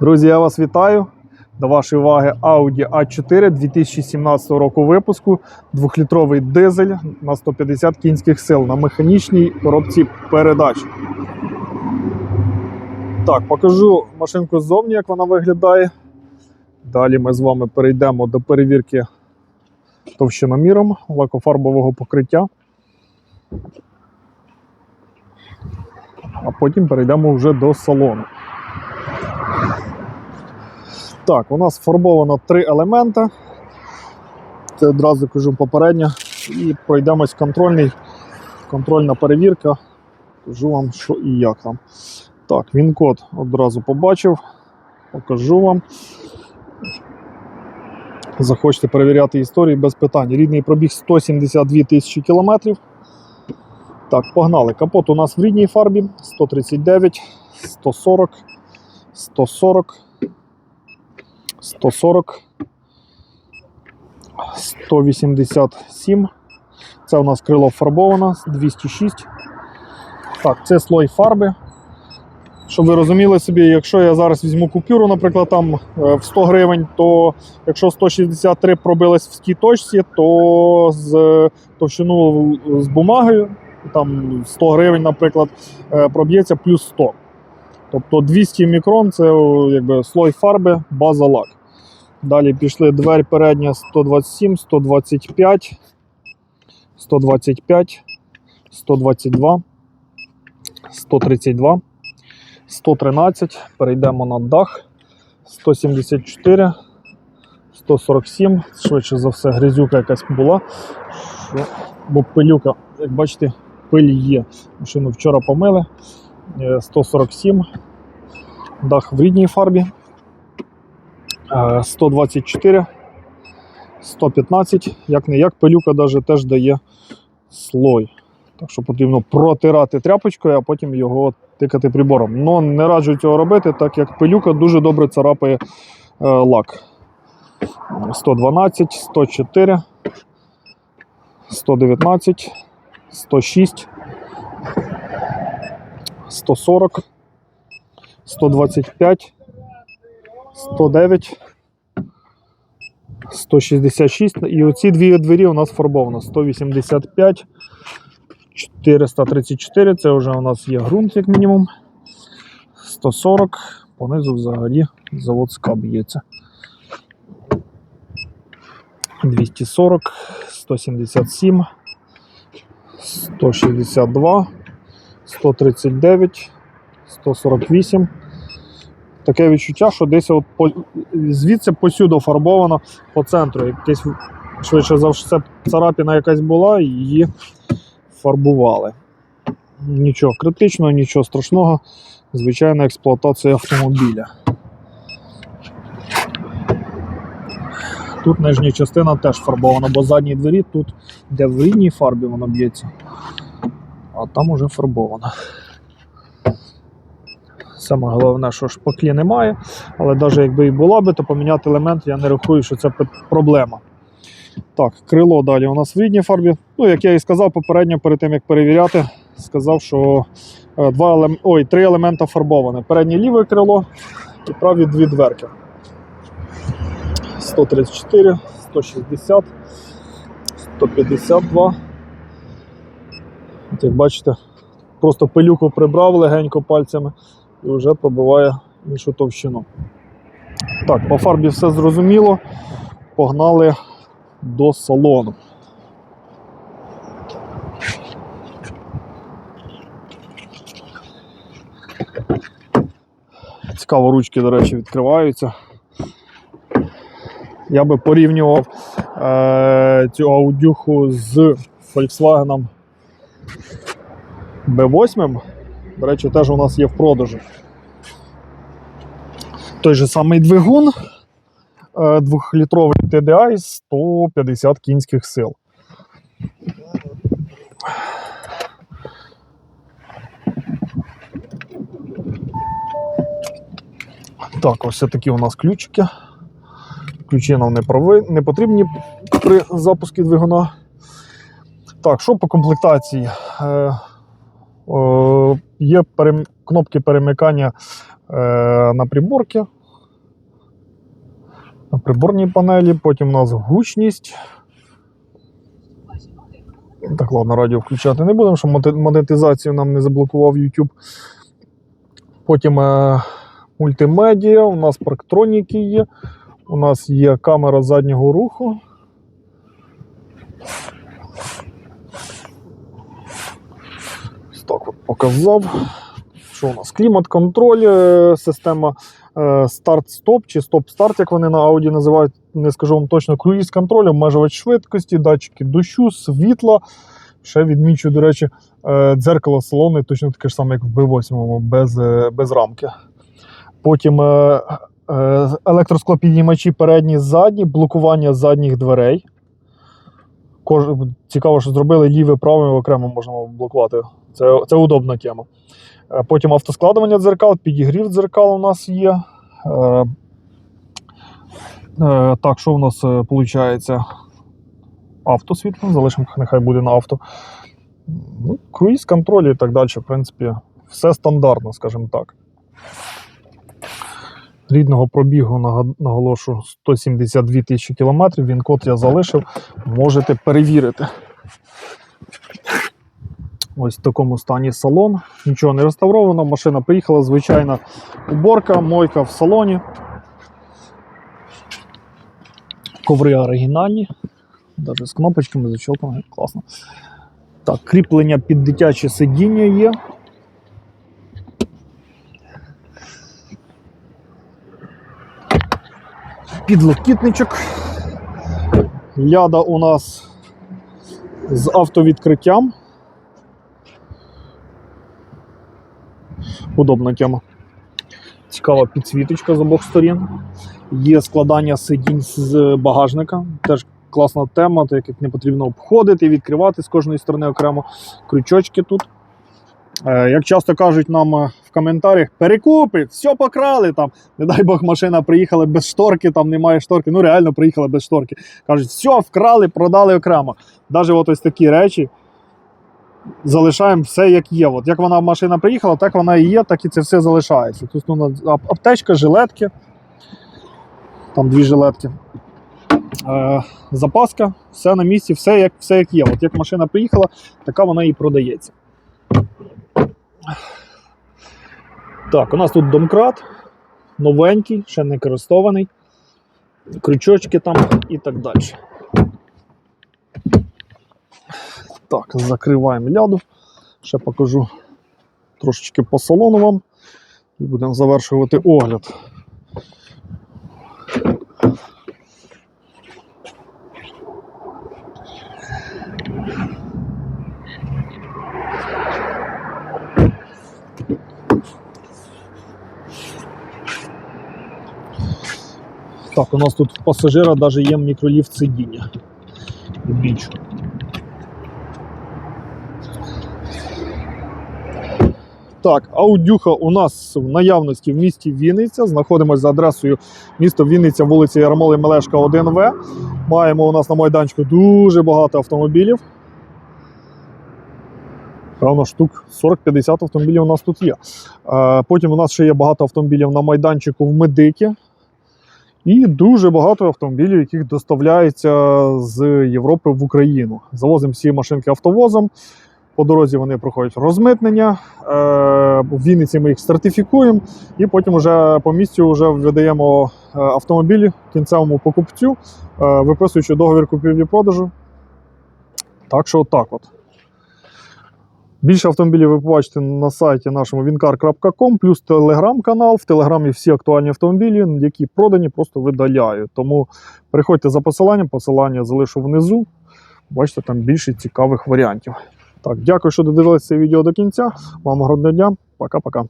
Друзі, я вас вітаю. До вашої уваги Audi A4 2017 року випуску. Двохлітровий дизель на 150 кінських сил на механічній коробці передач. Так, покажу машинку ззовні, як вона виглядає. Далі ми з вами перейдемо до перевірки товщиноміром лакофарбового покриття. А потім перейдемо вже до салону. Так, у нас фарбовано три елемента. Це одразу кажу попередньо. І пройдемось контрольний, контрольна перевірка. Кажу вам, що і як там. Так, він код одразу побачив. Покажу вам. Захочете перевіряти історію без питань. Рідний пробіг 172 тисячі кілометрів. Так, погнали. Капот у нас в рідній фарбі 139, 140, 140. 140, 187. Це у нас крило фарбовано, 206. Так, це слой фарби. Щоб ви розуміли собі, якщо я зараз візьму купюру, наприклад, там е, в 100 гривень, то якщо 163 пробилось в тій точці, то з товщину з бумагою, там 100 гривень, наприклад, е, проб'ється плюс 100. Тобто 200 мікрон це якби слой фарби, база лак. Далі пішли дверь передня 127, 125, 125, 122, 132, 113. Перейдемо на дах. 174, 147. Швидше за все, грязюка якась була. Бо пилюка, як бачите, пиль є. Машину вчора помили. Е, 147. Дах в рідній фарбі. Е, 124, 115. Як не як, пилюка даже теж дає слой. Так що потрібно протирати тряпочкою, а потім його тикати прибором. Но не раджу цього робити, так як пилюка дуже добре царапає е, лак. 112, 104, 119, 106, 140, 125, 109, 166. І оці дві двері у нас фарбовано. 185, 434. Це вже у нас є ґрунт, як мінімум. 140. Понизу взагалі заводська б'ється. 240, 177, 162, 139, 148. Таке відчуття, що десь от по, звідси посюди фарбовано по центру. Якесь швидше за все царапіна якась була і її фарбували. Нічого критичного, нічого страшного. Звичайна експлуатація автомобіля. Тут нижня частина теж фарбована, бо задні двері тут, де в рідній фарбі воно б'ється, а там уже фарбовано. Саме головне, що шпаклі немає, але навіть якби і була би, то поміняти елемент я не рахую, що це проблема. Так, крило далі у нас в рідній фарбі. Ну, як я і сказав попередньо, перед тим як перевіряти, сказав, що е, два елем... Ой, три елемента фарбоване. Переднє ліве крило і праві дві дверки. 134, 160, 152. От як бачите, просто пилюку прибрав легенько пальцями і вже пробиває іншу товщину. Так, по фарбі все зрозуміло. Погнали до салону. Цікаво, ручки, до речі, відкриваються. Я би порівнював е, цю аудюху з Volkswagen B8. До речі, теж у нас є в продажу. Той же самий двигун, е, двохлітровий TDI 150 кінських сил. Так, ось такі у нас ключики. Ключі нам не, прови... не потрібні при запуску двигуна. Так, що по комплектації? Є кнопки перемикання е, на приборці. на приборній панелі, потім у нас гучність. Так, ладно, радіо включати не будемо, щоб монетизацію нам не заблокував YouTube. Потім е, мультимедіа, у нас парктроніки є, у нас є камера заднього руху. Ось так от показав. Що у нас? Клімат-контроль, е, система е, старт-стоп чи стоп-старт, як вони на Audi називають, не скажу вам точно, круїз-контроль, обмежувач швидкості, датчики дощу, світла. Ще відмічу, до речі, е, дзеркало салону, точно таке ж саме, як в B8, без, без рамки. Потім е, е, електросклопідіймачі передні, задні, блокування задніх дверей. Кож... Цікаво, що зробили ліве, праве окремо можна блокувати. Це, це удобна тема. Е, Потім автоскладування дзеркал, підігрів дзеркал у нас є. Е, е, Так, що у нас виходить? Автосвітло, залишимо, нехай буде на авто. Ну, круїз, контроль і так далі. В принципі, все стандартно, скажімо так. Рідного пробігу наголошу 172 тисячі кілометрів. Він код я залишив, можете перевірити. Ось в такому стані салон. Нічого не реставровано. Машина приїхала, звичайна уборка, мойка в салоні. Коври оригінальні. Навіть з кнопочками зачопами. Класно. Так, кріплення під дитяче сидіння є. Підлокітничок. Ляда у нас з автовідкриттям. Удобна тема. Цікава підсвіточка з обох сторін. Є складання сидінь з багажника. Теж класна тема, так як не потрібно обходити, відкривати з кожної сторони окремо крючочки тут. Е, Як часто кажуть нам е, в коментарях, перекупи, все покрали там. Не дай Бог, машина приїхала без шторки, там немає шторки. Ну реально приїхала без шторки. Кажуть, все, вкрали, продали окремо. Навіть ось такі речі залишаємо все як є. От як вона машина приїхала, так вона і є, так і це все залишається. Тут ну, аптечка, жилетки. Там дві жилетки. Е, запаска, все на місці, все як, все як є. От як машина приїхала, така вона і продається. Так, у нас тут домкрат, новенький, ще не користований, крючочки там і так далі. Так, закриваємо ляду. Ще покажу трошечки по салону вам і будемо завершувати огляд. Так, у нас тут в пасажира навіть є мікроліфт сидіння. Більше. Так, аудюха у нас в наявності в місті Вінниця. Знаходимося за адресою місто Вінниця, вулиця Ярмоли Мелешка, 1В. Маємо у нас на майданчику дуже багато автомобілів. Певно, штук 40-50 автомобілів у нас тут є. Е, Потім у нас ще є багато автомобілів на майданчику в Медикі. І дуже багато автомобілів, яких доставляються з Європи в Україну. Завозимо всі машинки автовозом. По дорозі вони проходять розмитнення. Е, В Вінниці ми їх сертифікуємо, і потім вже по місцю вже видаємо е, автомобіль кінцевому покупцю, е, виписуючи договір купівлі-продажу. Так що отак от. Більше автомобілів ви побачите на сайті нашому wincar.com, плюс телеграм-канал. В телеграмі всі актуальні автомобілі, які продані, просто видаляю. Тому приходьте за посиланням, посилання залишу внизу. Бачите, там більше цікавих варіантів. Так, дякую, що додивилися це відео до кінця. Вам гарного дня. Пока-пока.